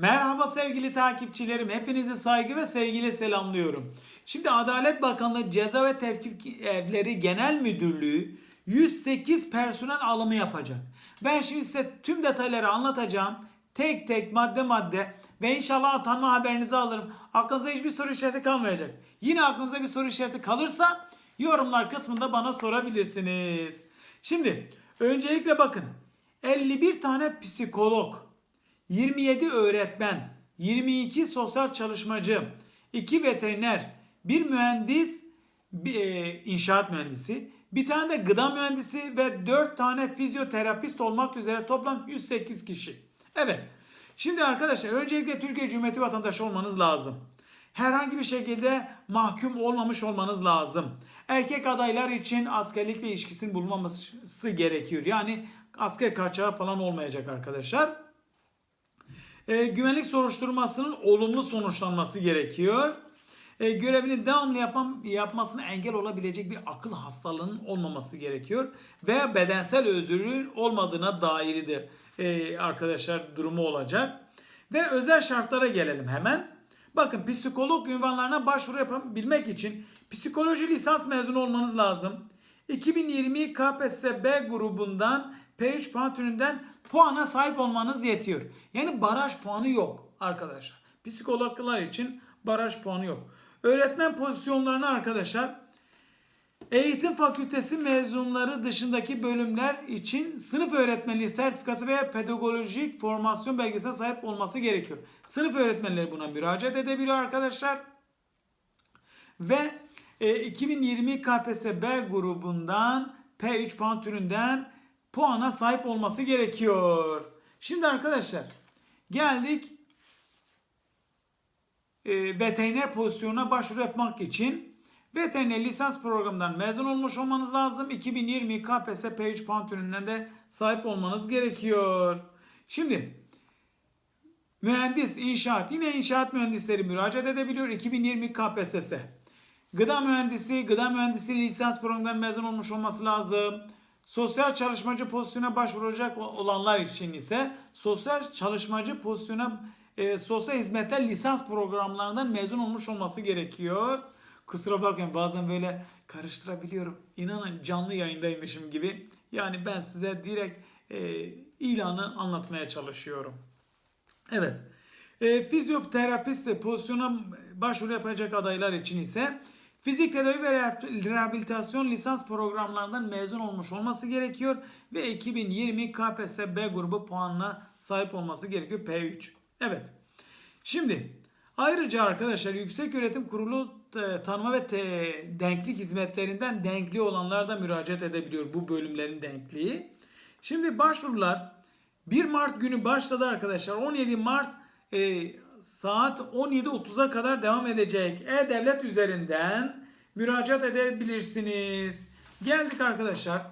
Merhaba sevgili takipçilerim. Hepinizi saygı ve sevgiyle selamlıyorum. Şimdi Adalet Bakanlığı Ceza ve Tevkif Evleri Genel Müdürlüğü 108 personel alımı yapacak. Ben şimdi size tüm detayları anlatacağım. Tek tek madde madde ve inşallah atanma haberinizi alırım. Aklınıza hiçbir soru işareti kalmayacak. Yine aklınıza bir soru işareti kalırsa yorumlar kısmında bana sorabilirsiniz. Şimdi öncelikle bakın 51 tane psikolog 27 öğretmen, 22 sosyal çalışmacı, 2 veteriner, 1 mühendis, e, inşaat mühendisi, bir tane de gıda mühendisi ve 4 tane fizyoterapist olmak üzere toplam 108 kişi. Evet. Şimdi arkadaşlar öncelikle Türkiye Cumhuriyeti vatandaşı olmanız lazım. Herhangi bir şekilde mahkum olmamış olmanız lazım. Erkek adaylar için askerlikle ilişkisinin bulunmaması gerekiyor. Yani asker kaçağı falan olmayacak arkadaşlar e, güvenlik soruşturmasının olumlu sonuçlanması gerekiyor. E, görevini devamlı yapan, yapmasına engel olabilecek bir akıl hastalığının olmaması gerekiyor. Veya bedensel özürlüğün olmadığına dair de e, arkadaşlar durumu olacak. Ve özel şartlara gelelim hemen. Bakın psikolog ünvanlarına başvuru yapabilmek için psikoloji lisans mezunu olmanız lazım. 2020 KPSS grubundan P3 puan türünden puana sahip olmanız yetiyor. Yani baraj puanı yok arkadaşlar. Psikologlar için baraj puanı yok. Öğretmen pozisyonlarına arkadaşlar Eğitim fakültesi mezunları dışındaki bölümler için sınıf öğretmenliği sertifikası veya pedagojik formasyon belgesine sahip olması gerekiyor. Sınıf öğretmenleri buna müracaat edebiliyor arkadaşlar. Ve e, 2020 KPSS B grubundan P3 puan türünden puana sahip olması gerekiyor. Şimdi arkadaşlar geldik e, veteriner pozisyonuna başvuru yapmak için veteriner lisans programından mezun olmuş olmanız lazım. 2020 KPSS P3 puan türünden de sahip olmanız gerekiyor. Şimdi mühendis, inşaat yine inşaat mühendisleri müracaat edebiliyor 2020 KPSS. Gıda mühendisi, gıda mühendisi lisans programından mezun olmuş olması lazım. Sosyal çalışmacı pozisyona başvuracak olanlar için ise sosyal çalışmacı pozisyona e, sosyal hizmetler lisans programlarından mezun olmuş olması gerekiyor. Kusura bakmayın bazen böyle karıştırabiliyorum. İnanın canlı yayındaymışım gibi. Yani ben size direkt e, ilanı anlatmaya çalışıyorum. Evet. E, fizyoterapist pozisyona başvuru yapacak adaylar için ise fizik tedavi ve rehabilitasyon lisans programlarından mezun olmuş olması gerekiyor ve 2020 KPSS B grubu puanına sahip olması gerekiyor P3. Evet. Şimdi ayrıca arkadaşlar Yüksek Öğretim Kurulu e, tanıma ve denklik hizmetlerinden denkli olanlar da müracaat edebiliyor bu bölümlerin denkliği. Şimdi başvurular 1 Mart günü başladı arkadaşlar. 17 Mart e, saat 17.30'a kadar devam edecek. E-Devlet üzerinden müracaat edebilirsiniz. Geldik arkadaşlar.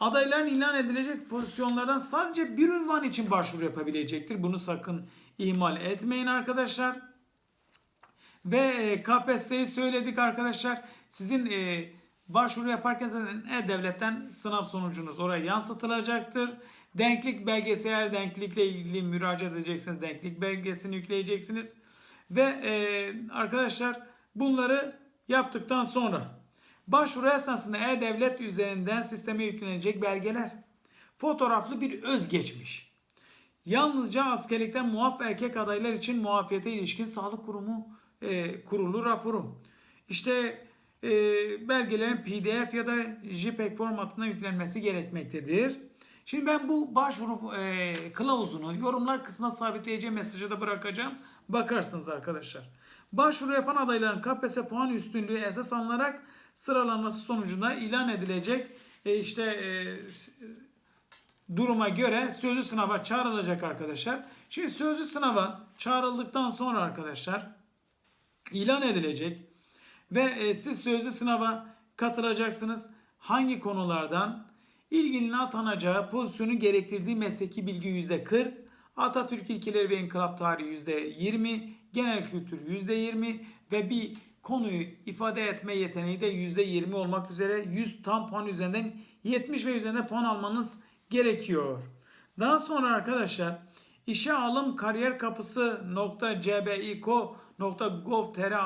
Adayların ilan edilecek pozisyonlardan sadece bir ünvan için başvuru yapabilecektir. Bunu sakın ihmal etmeyin arkadaşlar. Ve e, KPSS'yi söyledik arkadaşlar. Sizin e, başvuru yaparken zaten E-Devlet'ten sınav sonucunuz oraya yansıtılacaktır. Denklik belgesi eğer denklikle ilgili müracaat edeceksiniz. Denklik belgesini yükleyeceksiniz. Ve e, arkadaşlar bunları yaptıktan sonra başvuru esnasında E-Devlet üzerinden sisteme yüklenecek belgeler. Fotoğraflı bir özgeçmiş. Yalnızca askerlikten muaf erkek adaylar için muafiyete ilişkin sağlık kurumu e, kurulu raporu. İşte e, belgelerin PDF ya da JPEG formatına yüklenmesi gerekmektedir. Şimdi ben bu başvuru e, kılavuzunu yorumlar kısmına sabitleyeceğim mesajı da bırakacağım. Bakarsınız arkadaşlar. Başvuru yapan adayların KPSS puan üstünlüğü esas alınarak sıralanması sonucunda ilan edilecek e, işte e, duruma göre sözlü sınava çağrılacak arkadaşlar. Şimdi sözlü sınava çağrıldıktan sonra arkadaşlar ilan edilecek ve e, siz sözlü sınava katılacaksınız. Hangi konulardan? İlgilinin atanacağı pozisyonu gerektirdiği mesleki bilgi %40, Atatürk ilkeleri ve inkılap tarihi %20, genel kültür %20 ve bir konuyu ifade etme yeteneği de %20 olmak üzere 100 tam puan üzerinden 70 ve üzerinde puan almanız gerekiyor. Daha sonra arkadaşlar işe alım kariyer kapısı .cbiko.gov.tr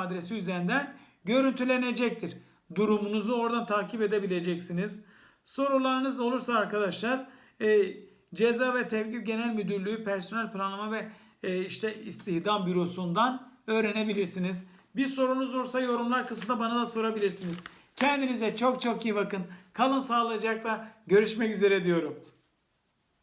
adresi üzerinden görüntülenecektir. Durumunuzu oradan takip edebileceksiniz. Sorularınız olursa arkadaşlar e, Ceza ve Tevkif Genel Müdürlüğü Personel Planlama ve e, işte İstihdam Bürosu'ndan öğrenebilirsiniz. Bir sorunuz olursa yorumlar kısmında bana da sorabilirsiniz. Kendinize çok çok iyi bakın. Kalın sağlıcakla. Görüşmek üzere diyorum.